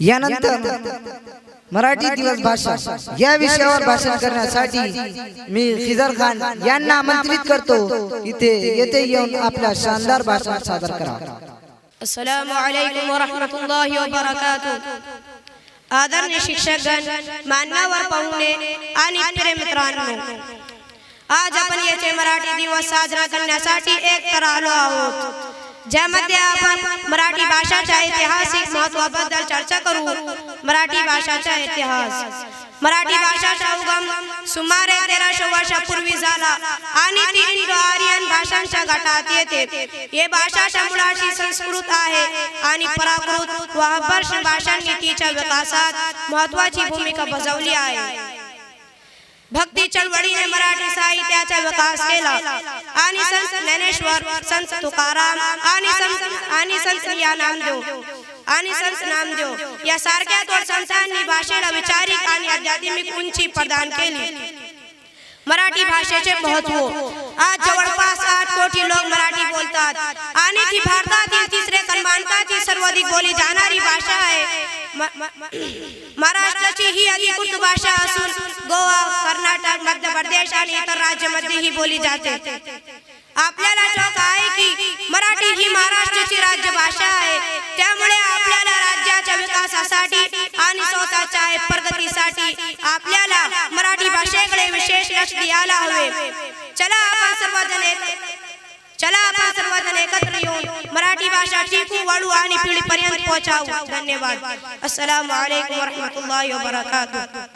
यानंतर मराठी दिवस भाषा. या विषयावर भाषण करण्यासाठी मी खिजर खान यांना आमंत्रित करतो. इथे येथे येऊन आपल्या शानदार भाषण सादर करा. अस्सलाम वालेकुम व रहमतुल्लाहि व बरकातुह आदरणीय शिक्षकगण मान्यवर पाहुणे आणि प्रिय मित्रांनो आज आपण येथे मराठी दिवस साजरा करण्यासाठी एकत्र आलो आहोत. ज्यामध्ये आपण मराठी भाषाच्या ऐतिहासिक महत्वाबद्दल चर्चा करू. मराठी भाषाचा इतिहास. मराठी भाषाचा उगम सुमारे तेराशे वर्षापूर्वी झाला. आणि ती इंडो आर्यन भाषांच्या गटात येते. हे भाषाच्या मुळाशी संस्कृत आहे. आणि प्राकृत व अभर्ष भाषांनी तिच्या विकासात महत्वाची भूमिका बजावली आहे. भक्ती चळवळीने मराठी साहित्याचा विकास केला. आणि संत ज्ञानेश्वर संत तुकाराम आणि संत आणि संत या नामदेव आणि संत नामदेव या सारख्या दोन संतांनी भाषेला विचारिक आणि आध्यात्मिक उंची प्रदान केली. मराठी भाषेचे महत्त्व आज जवळपास आठ कोटी लोक मराठी बोलतात. आणि ती भारतातील तिसरे क्रमांकाची सर्वाधिक बोली जाणार महाराष्ट्राची ही अधिकृत भाषा असून गोवा कर्नाटक मध्य प्रदेश आणि इतर राज्यामध्ये ही बोली जाते. आपल्याला ठाऊक आहे की मराठी ही महाराष्ट्राची राज्यभाषा आहे. त्यामुळे आपल्याला राज्याच्या विकासासाठी आणि स्वतःच्या प्रगतीसाठी आपल्याला मराठी भाषेकडे विशेष लक्ष द्यायला हवे. चला आपण सर्वजण एक चला आपण सर्वजण एकत्र येऊन मराठी भाषा टिकू वाढू आणि पिढीपर्यंत पोहोचावू धन्यवाद अस्सलाम वालेकुम वरहमतुल्लाहि वबरकातुह